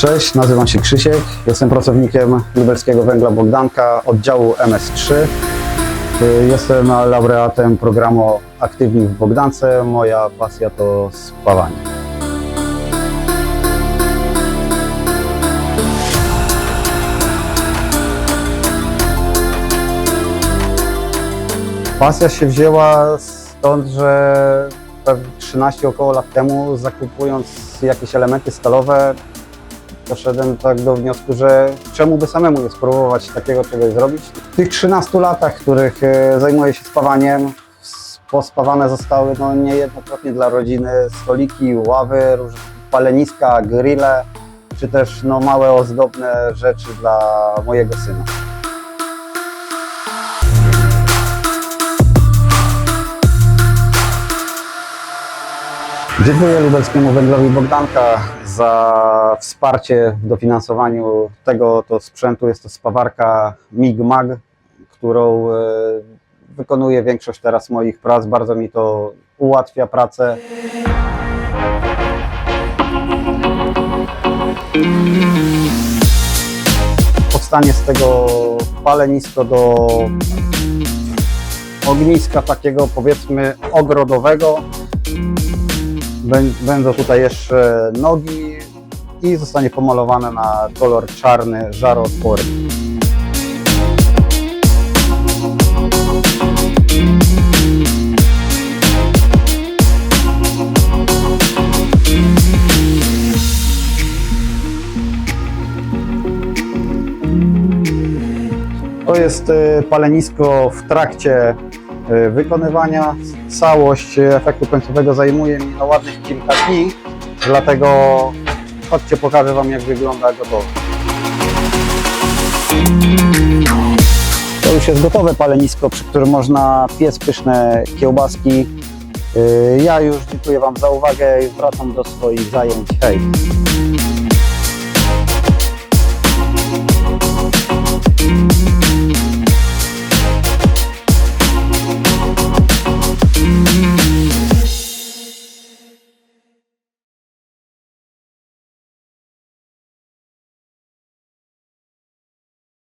Cześć, nazywam się Krzysiek, jestem pracownikiem Lubelskiego Węgla Bogdanka oddziału MS3. Y, Jestem laureatem programu Aktywni w Bogdance. Moja pasja to spawanie. Pasja się wzięła stąd, że pewnie 13 około lat temu zakupując jakieś elementy stalowe doszedłem tak do wniosku, że czemu by samemu nie spróbować takiego czegoś zrobić. W tych 13 latach, których e, zajmuję się spawaniem, pospawane zostały no, niejednokrotnie dla rodziny stoliki, ławy, paleniska, grille, czy też no, małe ozdobne rzeczy dla mojego syna. Dziękuję Lubelskiemu Węglowi Bogdanka za wsparcie w dofinansowaniu tego to sprzętu. Jest to spawarka MIG-MAG, którą e, wykonuję większość teraz moich prac. Bardzo mi to ułatwia pracę. Powstanie z tego palenisko do ogniska takiego powiedzmy ogrodowego. Bę- Będą tutaj jeszcze nogi i zostanie pomalowane na kolor czarny, żaroodporny. To jest e, palenisko w trakcie wykonywania. Całość efektu końcowego zajmuje mi no ładnych kilka dni, dlatego chodźcie pokażę Wam jak wygląda gotowe. To już jest gotowe palenisko, przy którym można piec pyszne kiełbaski. E, Ja już dziękuję Wam za uwagę i wracam do swoich zajęć. Hej!